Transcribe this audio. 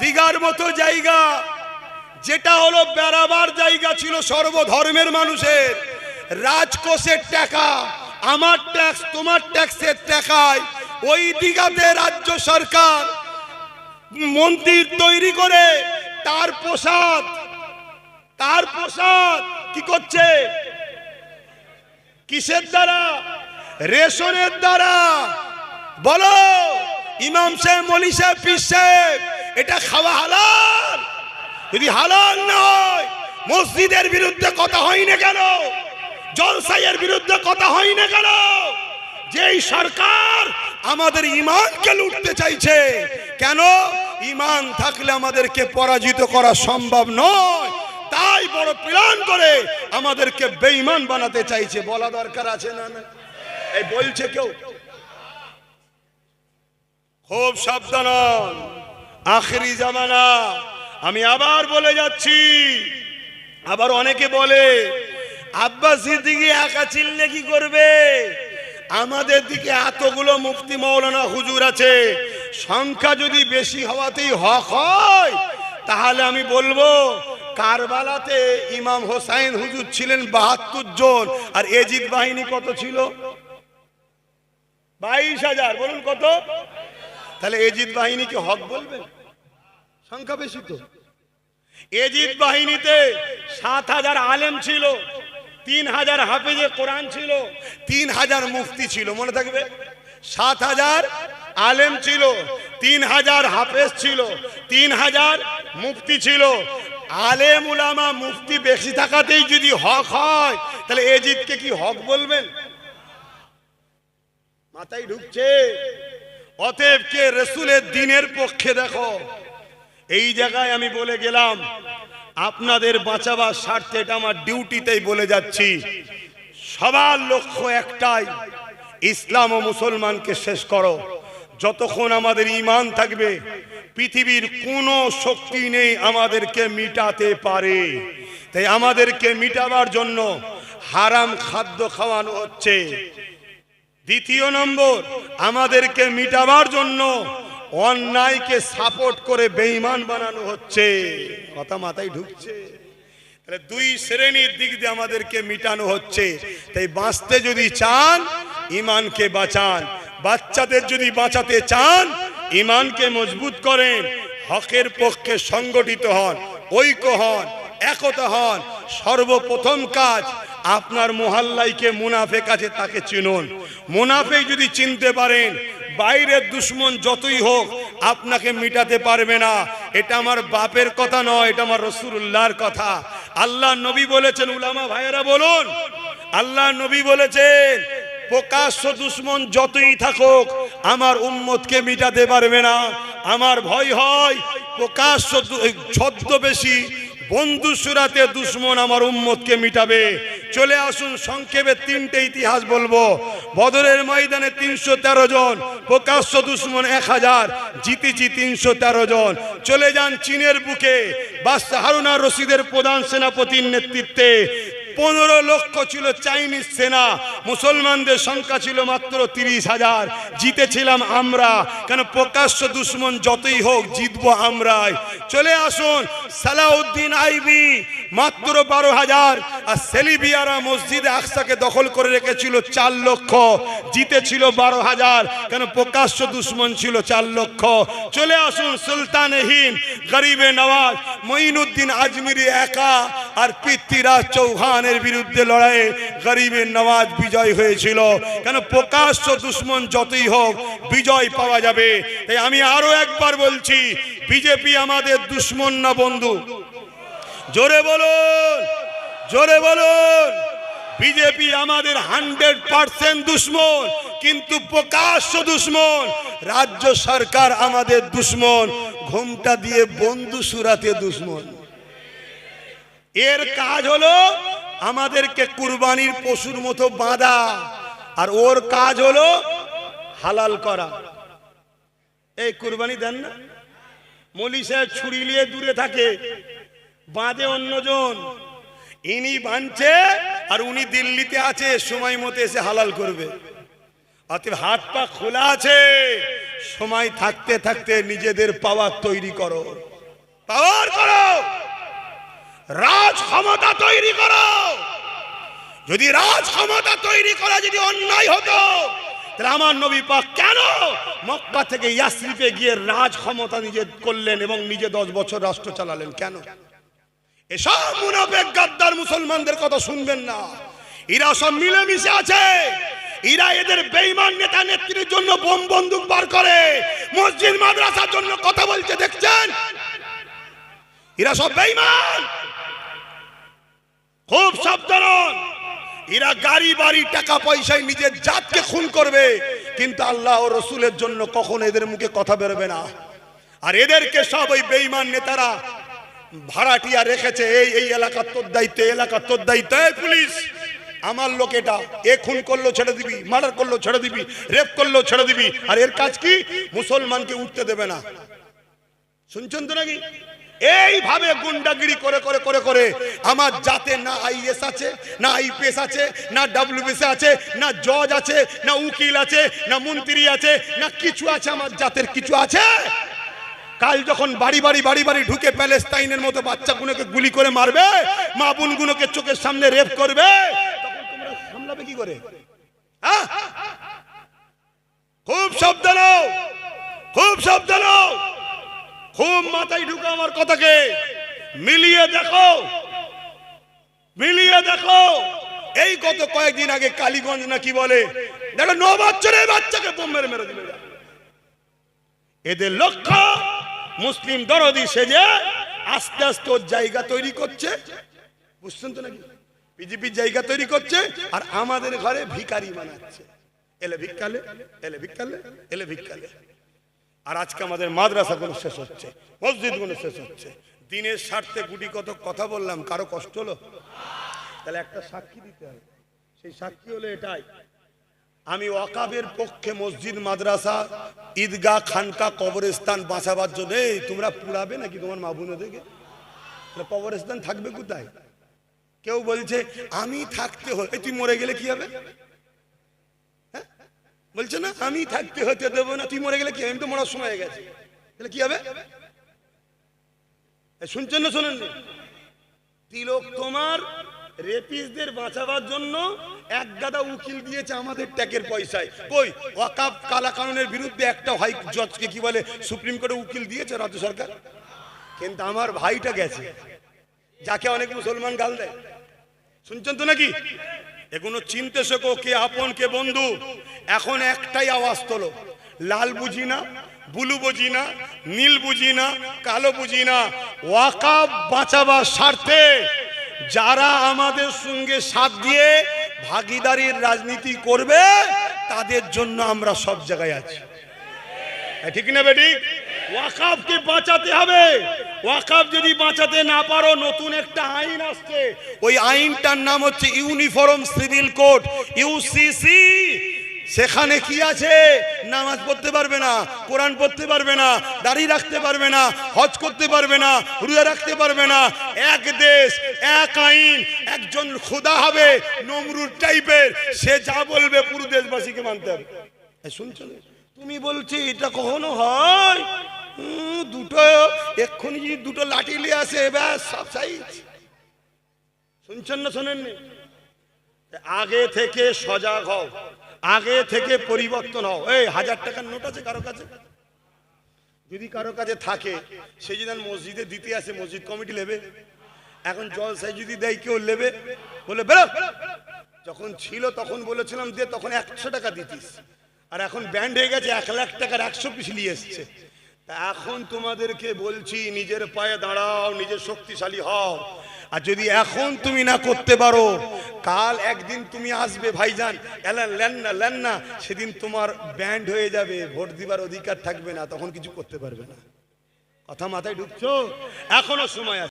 দিঘার মতো জায়গা, যেটা হলো বেড়াবার জায়গা ছিল সর্বধর্মের মানুষের। রাজকোষের টাকা, আমার ট্যাক্স তোমার ট্যাক্সের টাকায় ওই দিঘাতে রাজ্য সরকার মন্দির তৈরি করে, তার প্রসাদ তার প্রসাদ কি করছে? কিসের দ্বারা? রেশনের দ্বারা। বলো, ইমাম সাহেব, মলি সাহেব সাহেব এটা খাওয়া হালাল। যদি হালাল না হয়, মসজিদের বিরুদ্ধে কথা হয় না কেন? জলসাইয়ের বিরুদ্ধে কথা হয় না কেন? যেই সরকার আমাদের ইমানকে লুটতে চাইছে, কেন? ইমান থাকলে আমাদেরকে পরাজিত করা সম্ভব নয়। তাই বড় প্ল্যান করে আমাদেরকে বেঈমান বানাতে চাইছে। বলা দরকার আছে না না? এই বলছে কেউ? খুব সাবধান। আখেরি জামানা। আমি আবার বলে যাচ্ছি, আবার অনেকে বলে আব্বাস সিদ্দিকি একা চিল্লে কি করবে? আমাদের দিকে এতগুলো মুফতি মৌলানা হুজুর আছে, সংখ্যা যদি বেশি হওয়াতেই হক হয়, তাহলে আমি বলব, কারবালাতে ইমাম হোসাইন হুজুর ছিলেন বাহাত্তর জন, আর এজিদ বাহিনী কত ছিল? বাইশ হাজার, বলুন কত? তাহলে এজিদ বাহিনীকে হক বলবেন? সংখ্যা বেশি তো এজিদ বাহিনীতে সাত হাজার আলেম ছিল, তিন হাজার হাফেজে কোরআন ছিল, তিন হাজার মুফতি ছিল, মনে থাকবে? সাত হাজার আলেম ছিল, তিন হাজার হাফেজ ছিল, তিন হাজার মুফতি ছিল। আলেম উলামা মুফতি বেশি থাকাতেই যদি হক হয়, তাহলে এজিদকে কি হক বলবেন? মাথায় ঢুকছে। অতএব কে রসুলের দিনের পক্ষে দেখো? এই জায়গায় আমি বলে গেলাম, আপনাদের বাঁচাবার স্বার্থে এটা আমার ডিউটিতেই বলে যাচ্ছি। সবার লক্ষ্য একটাই, ইসলাম ও মুসলমানকে শেষ করো। যতক্ষণ আমাদের ইমান থাকবে, পৃথিবীর কোনো শক্তি নেই আমাদেরকে মিটাতে পারে। তাই আমাদেরকে মিটাবার জন্য হারাম খাদ্য খাওয়ানো হচ্ছে। দ্বিতীয় নম্বর, আমাদেরকে মিটাবার জন্য অন্যায়কে সাপোর্ট করে বেঈমান বানানো হচ্ছে। কথা মাথায় ঢুকছে। দুই শ্রেণির দিক দিয়ে আমাদেরকে মিটানো হচ্ছে। তাই বাঁচতে যদি চান ইমানকে বাঁচান। বাচ্চাদের যদি বাঁচাতে চান ইমানকে মজবুত করেন। হকের পক্ষে সংগঠিত হন, ঐক্য হন, একতা হন। সর্বপ্রথম কাজ আপনার মোহাল্লাইকে মুনাফেক আছে তাকে চিনুন। মুনাফেক যদি চিনতে পারেন, বাইরের দুশ্মন যতই হোক, আপনাকে মিটাতে পারবে না। এটা আমার বাপের কথা নয়, এটা আমার রসুল্লাহর কথা। আল্লাহ নবী বলেছেন, উলামা ভাইয়েরা বলুন, আল্লাহ নবী বলেছেন, প্রকাশ্য দুশ্মন যতই থাকুক, আমার উম্মতকে মিটাতে পারবে না। আমার ভয় হয়, প্রকাশ্য দু- ছদ্মবেশী বন্ধু সুরাতে দুশ্মন আমার উম্মতকে মিটাবে। চলে আসুন, সংক্ষেপে তিনটে ইতিহাস বলব। বদরের ময়দানে তিনশো তেরো জন, প্রকাশ্য দুশ্মন এক হাজার, জিতেছি তিনশো তেরো জন। চলে যান চীনের বুকে। বা হারুনা রশিদের প্রধান সেনাপতির নেতৃত্বে। পনেরো লক্ষ ছিল চাইনিজ সেনা, মুসলমানদের সংখ্যা ছিল মাত্র তিরিশ হাজার। জিতেছিলাম আমরা, কেন প্রকাশ্য দুশ্মন যতই হোক জিতবো আমরাই। চলে আসুন, সালাউদ্দিন আইবি, মাত্র বারো হাজার, আর সেলিবিয়ারা মসজিদে আকসাকে দখল করে রেখেছিল চার লক্ষ। জিতেছিল বারো হাজার, কেন প্রকাশ্য দুশ্মন ছিল চার লক্ষ। চলে আসুন সুলতানহীন গরিবে নওয়াজ, মঈনুদ্দিন আজমিরি একা, আর পৃথ্বীরাজ চৌহানের বিরুদ্ধে লড়াইয়ে গরিবের নওয়াজ বিজয় হয়েছিল। কেন প্রকাশ্য দুশ্মন যতই হোক বিজয় পাওয়া যাবে। তাই আমি আরও একবার বলছি, বিজেপি আমাদের দুশ্মন না বন্ধু? জোরে বলুন জোরে বলুন। বিজেপি আমাদের হান্ড্রেড পার্সেন্ট দুশ্মন, কিন্তু প্রকাশ্য দুশ্মন, রাজ্য সরকার আমাদের দুশ্মন, ঘুমটা দিয়ে বন্ধু সুরাতে দুশ্মন। এর কাজ হলো আমাদেরকে কুরবানির পশুর মতো বাঁধা। আর ওর কাজ হলো হালাল করা। এই কুরবানি দেন না। মলি সাহেব ছুরি নিয়ে দূরে থাকে, বাঁধে অন্যজন। ইনি বাঁধছে আর উনি দিল্লিতে আছে, সময় মতো এসে হালাল করবে। অতএব হাত পা খোলা আছে, সময় থাকতে থাকতে নিজেদের পাওয়ার তৈরি করো। পাওয়ার করো! রাজ ক্ষমতা তৈরি করো! যদি রাজ ক্ষমতা তৈরি করা যদি অন্যায় হতো, তাহলে আমার নবী পাক কেন মক্কা থেকে ইয়াসরিফে গিয়ে রাজ ক্ষমতা নিজে করলেন এবং নিজে দশ বছর রাষ্ট্র চালালেন? কেন? এসব মুনাফেক গাদ্দার মুসলমানদের কথা শুনবেন না। এরা সব মিলেমিশে আছে। এরা এদের বেইমান নেতা নেত্রীর জন্য বোম বন্দুক বার করে, মসজিদ, মাদ্রাসার জন্য কথা বলছে, দেখছেন? এরা সব বেইমান খুব সাবধান। এরা গাড়ি, বাড়ি, টাকা পয়সায় নিজের জাতকে খুন করবে। কিন্তু আল্লাহ ও রসুলের জন্য কখন এদের মুখে কথা বেরোবে না। আর এদেরকে সব ওই বেইমান নেতারা ভাড়াটিয়া রেখেছে, এই এই এলাকার তোর দায়িত্ব এলাকার তোর দায়িত্ব পুলিশ, আমার লোক এটা, এ খুন করল ছেড়ে দিবি, মার্ডার করল ছেড়ে দিবি, রেপ করল ছেড়ে দিবি, আর এর কাজ কি? মুসলমানকে উঠতে দেবে না। শুনছেন তো নাকি? এইভাবে গুন্ডাগিরি করে করে করে করে আমার জাতে না আইএস আছে না আইপিএস আছে না ডাব্লিউবিসি আছে না জজ আছে না উকিল আছে না মন্ত্রী আছে না কিছু আছে আমার জাতের কিছু আছে? কাল যখন বাড়ি বাড়ি বাড়ি বাড়ি ঢুকে প্যালেস্তাইনের মতো বাচ্চাগুলোকে গুলি করে মারবে মা বোনগুলোকে চোখের সামনে রেপ করবে সামলাবে কি করে? হ্যাঁ? খুব সাবধান হও, খুব সাবধান। হও। খুব মাথায় ঢুকে আমার কথাকে। মিলিয়ে দেখো। মিলিয়ে দেখো। এই গত কয়েকদিন আগে কালীগঞ্জ না কি বলে? দেখো, ন বছরের বাচ্চাকে বোম মেরে মেরে দিল। এদের লক্ষ্য, মুসলিম দরদি সেজে আস্তে আস্তে ওর জায়গা তৈরি করছে। বুঝছেন তো নাকি? বিজেপির জায়গা তৈরি করছে আর আমাদের ঘরে ভিকারি বানাচ্ছে। এলে ভিক্ষালে এলে ভিক্ষালে এলে ভিক্ষালে আর আজকে আমাদের মাদ্রাসাগুলো শেষ হচ্ছে মসজিদগুলো শেষ হচ্ছে। দিনের স্বার্থে গুটি কত কথা বললাম, কারও কষ্ট হলো? তাহলে একটা সাক্ষী দিতে হবে সেই সাক্ষী হলো এটাই। আমি ওয়াকাবের পক্ষে মসজিদ, মাদ্রাসা, ঈদগাহ খানকা কবরস্থান বাঁচাবার জন্য, এই, তোমরা পুরাবে নাকি তোমার মা বোনদেরকে তাহলে কবরস্থান থাকবে কোথায়? কেউ বলছে, আমি থাকতে এই, তুই মরে গেলে কি হবে? বলছে, না, আমি থাকতে হতে দেবো না, তুই মরে গেলে কি? আমি তো মরার সময় হয়ে গেছে। তাহলে কি হবে? শুনছেন না শোনেন তিলক, তোমার রেপিসদের বাঁচাবার জন্য এক গাদা উকিল দিয়েছে আমাদের ট্যাকের পয়সায়। কই? ওয়াকাব কালা কানুনের বিরুদ্ধে একটা হাই জজকে কি বলে, সুপ্রিম কোর্টে উকিল দিয়েছে রাজ্য সরকার? কিন্তু আমার ভাইটা গেছে, যাকে অনেক মুসলমান গাল দেয়। শুনছেন তো নাকি? এগুলো চিনতে শেখো কে আপন, কে বন্ধু। এখন একটাই আওয়াজ তোলো। লাল বুঝি না, বুলু বুঝি না, নীল বুঝি না, কালো বুঝি না। ওয়াকাব বাঁচাবার স্বার্থে যারা আমাদের সঙ্গে সাথ দিয়ে ভাগিদারির রাজনীতি করবে, তাদের জন্য আমরা সব জায়গায় আছি। ঠিক না বেটি ওয়াকাবকে বাঁচাতে হবে। ওয়াকাব যদি বাঁচাতে না পারো, নতুন একটা আইন আসছে। ওই আইনটার নাম হচ্ছে ইউনিফর্ম সিভিল কোড ইউসিসি সেখানে কি আছে? নামাজ পড়তে পারবে না, কোরআন পড়তে পারবে না, দাড়ি রাখতে পারবে না, হজ করতে পারবে না, রুজা রাখতে পারবে না। এক দেশ, এক আইন, একজন খোদা হবে নমরুদ টাইপের। সে যা বলবে পুরো দেশবাসীকে মানতে হবে। শুনছো? তুমি বলছি, এটা কখনো হয়? দুটো। এক্ষুনি যদি দুটো লাঠি নিয়ে আসে, ব্যাস, সব সাইজ। শুনছেন না শোনেননি? আগে থেকে সজাগ হও। আগে থেকে পরিবর্তন হও। এই, হাজার টাকার নোট আছে কারও কাছে? যদি কারও কাছে থাকে, সে যদি মসজিদে দিতে আসে, মসজিদ কমিটি নেবে। এখন জলসাই যদি দেয়, কেউ নেবে? বলে, বেরো। যখন ছিল, তখন বলেছিলাম, দে, তখন একশো টাকা দিতিস। আর এখন ব্যান্ড হয়ে গেছে, এক লাখ টাকার একশো পিস নিয়ে এসছে। এখন তোমাদেরকে বলছি, নিজের পায়ে দাঁড়াও নিজের শক্তিশালী হও। আর যদি এখন তুমি না করতে পারো, কাল একদিন তুমি আসবে, ভাইজান লেন না লেন না সেদিন তোমার ব্যান্ড হয়ে যাবে, ভোট দিবার অধিকার থাকবে না, তখন কিছু করতে পারবে না। কথা মাথায় ঢুকছো? এখনও সময় আছে।